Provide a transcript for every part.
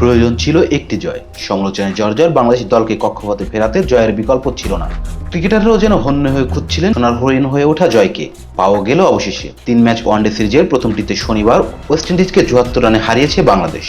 প্রয়োজন ছিল একটি জয়। সমালোচনায় জর্জর বাংলাদেশ দলকে কক্ষপথে ফেরাতে জয়ের বিকল্প ছিল না। ক্রিকেটাররাও যেন হন্য হয়ে খুঁজছিলেন সোনার হরিণ হয়ে ওঠা জয়কে। পাওয়া গেল অবশেষে। তিন ম্যাচ ওয়ানডে সিরিজের প্রথমটিতে শনিবার ওয়েস্ট ইন্ডিজকে চুয়াত্তর রানে হারিয়েছে বাংলাদেশ।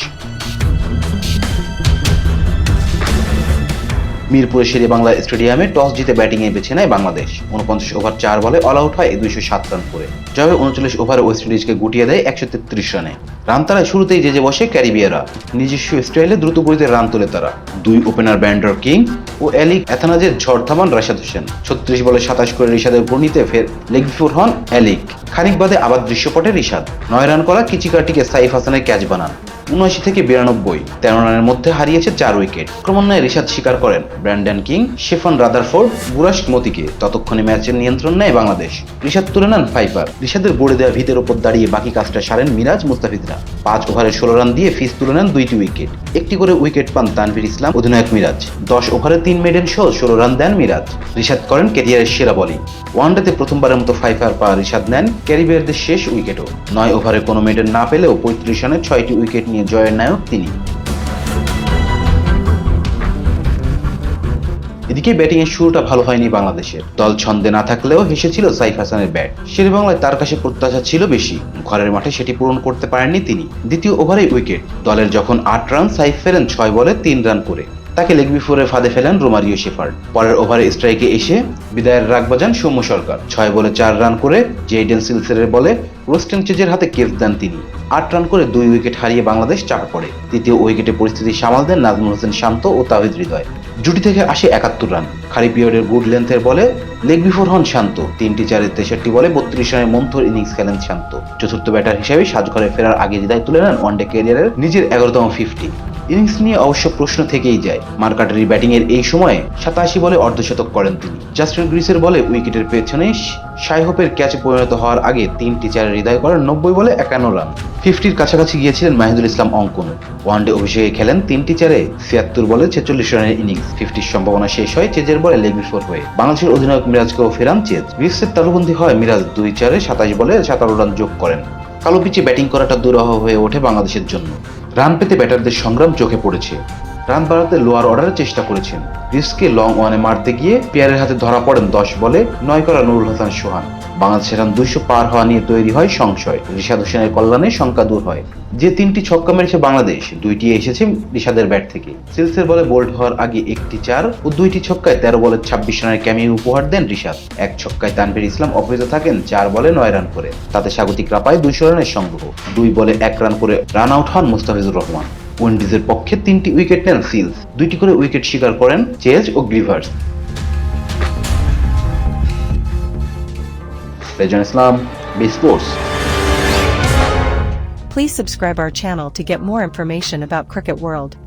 মিরপুরের শেরে বাংলা স্টেডিয়ামে টস জিতে ব্যাটিংয়ে বেছে নেয় বাংলাদেশ। উনপঞ্চাশ ওভার চার বলে অল আউট হয় দুইশো সাত রান করে। জবে উনচল্লিশ ওভারে ওয়েস্ট ইন্ডিজকে গুটিয়ে দেয় একশো তেত্রিশ রানে। রান তারা শুরুতেই জেজে বসে ক্যারিবিয়ারা নিজস্ব স্টাইলে দ্রুত গতিতে রান তোলে তারা। দুই ওপেনার ব্যান্ডার কিং ও অ্যালিক অ্যাথানাজের ঝড় থামান রাশাদ হোসেন। ছত্রিশ বলে সাতাশ করে রিশাদের গণিতে ফের লেগ বিফোর হন অ্যালিক খানিক বাদে আবার দৃশ্যপটে রিশাদ। নয় রান করা কিচিকাটিকে সাইফ হাসানের ক্যাচ বানান। উনআশি থেকে বিরানব্বই। তেরো রানের মধ্যে হারিয়েছে চার উইকেট। ক্রমান্বয়ে রিশাদ স্বীকার করেন ব্র্যান্ডন কিং, শেফান রাদারফোর্ড, বুরাশ মতিকে। ততক্ষণে ম্যাচের নিয়ন্ত্রণ নেয় বাংলাদেশ। রিশাদ তুলে নেন ফাইপার রিশাদের বোর্ডে দেওয়া ভিতের ওপর দাঁড়িয়ে বাকি কাজটা সারেন মিরাজ মুস্তাফিদরা পাঁচ ওভারে ষোলো রান দিয়ে ফিস তুলে নেন দুইটি উইকেট। একটি করে উইকেট পান তানভীর ইসলাম, অধিনায়ক মিরাজ। দশ ওভারে তিন মেডেন সহ ষোলো রান দেন মিরাজ। রিশাদ করেন কেরিয়ারের সেরা বলিং। ওয়ানডেতে প্রথমবারের মতো ফাইফার পা রিশাদ নেন ক্যারিবিয়ারদের শেষ উইকেটও। নয় ওভারে কোনো মেডেন না পেলেও পঁয়ত্রিশ রানে ছয়টি উইকেট নিয়ে জয়ের নায়ক তিনি। এদিকে ব্যাটিং এর শুরুটা ভালো হয়নি বাংলাদেশের। দল ছন্দে না থাকলেও হেসেছিল সাইফ হাসানের ব্যাট। শেরেবাংলায় তার কাছে প্রত্যাশা ছিল বেশি। ঘরের মাঠে সেটি পূরণ করতে পারেননি তিনি। দ্বিতীয় ওভারে উইকেট। দলের যখন আট রান, সাইফ ফেরেন ছয় বলে তিন রান করে। তাকে লেগ বিফোরে ফাঁদে ফেলেন রোমারিও শেফার্ড। পরের ওভারে স্ট্রাইকে এসে বিদায়ের রাগ বাজান সৌম্য সরকার। ছয় বলে চার রান করে জেইডেন সিলসেরের বলে রোস্টেন চেজের হাতে কেস দেন তিনি। আট রান করে দুই উইকেট হারিয়ে বাংলাদেশ চাপে পড়ে। তৃতীয় উইকেটে পরিস্থিতি সামাল দেন নাজমুল হোসেন শান্ত ও তাহিদ হৃদয়। জুটি থেকে আসে একাত্তর রান। খারি পিরিয়ডের গুড লেন্থের বলে লেগ বিফোর হন শান্ত। তিনটি চারে তেষট্টি বলে বত্রিশ রানের মন্থর ইনিংস খেলেন শান্ত। চতুর্থ ব্যাটার হিসেবে সাজঘরে ফেরার আগে হৃদয় তুলে নেন ওয়ানডে ক্যারিয়ারের নিজের এগারোতম ফিফটি ইনিংস নিয়ে অবশ্য প্রশ্ন থেকেই যায়। মার্কাটারি ব্যাটিং এর এই সময়ে সাতাশি বলে অর্ধশতক করেন তিনি। জাস্টিন গ্রিসের বলে উইকেটের পেছনে সাইহোপের ক্যাচে পরিণত হওয়ার আগে তিনটি চারে হৃদয় করেন নব্বই বলে একান্ন রান। ফিফটির কাছাকাছি গিয়েছিলেন মাহিদুল ইসলাম অঙ্কন। ওয়ানডে অভিষেকে খেলেন তিনটি চারে ছিয়াত্তর বলে ছেচল্লিশ রানের ইনিংস। ফিফটির সম্ভাবনা শেষ হয় চেজের বলে লেগ বিফোর হয়ে। বাংলাদেশের অধিনায়ক মিরাজকেও ফেরান চেজ। গ্রিসের তালুবন্দী হয় মিরাজ দুই চারে সাতাশ বলে সাতারো রান যোগ করেন। কালো পিচে ব্যাটিং করাটা দুরহ হয়ে ওঠে বাংলাদেশের জন্য। রান পেতে ব্যাটারদের সংগ্রাম চোখে পড়েছে। রান বাড়াতে লোয়ার অর্ডারের চেষ্টা করেছেন। রিস্কে লং ওয়ানে মারতে গিয়ে পেয়ারের হাতে ধরা পড়েন দশ বলে নয় করা নুরুল হাসান সোহান। বাংলাদেশের রান দুইশো পার হওয়া নিয়ে তৈরি হয় সংশয়। রিশাদ হোসেনের কল্যাণে শঙ্কা দূর হয়। যে তিনটি ছক্কা মেরেছে বাংলাদেশ, দুইটি এসেছে রিশাদের ব্যাট থেকে। সিলসের বলে বোল্ড হওয়ার আগে একটি চার ও দুইটি ছক্কায় তেরো বলে ছাব্বিশ রানের ক্যামিও উপহার দেন রিশাদ। এক ছক্কায় তানভীর ইসলাম অপরাজিত থাকেন, চার বলে নয় রান করে। তাতে স্বাগতিকরা পায় দুইশো রানের সংগ্রহ। দুই বলে এক রান করে রান আউট হন মুস্তাফিজুর রহমান। উইন্ডিজের পক্ষে তিনটি উইকেট নেন সিলস। দুইটি করে উইকেট শিকার করেন চেজ ও গ্লিভার্স Islam, be sports. Please subscribe our channel to get more information about Cricket World.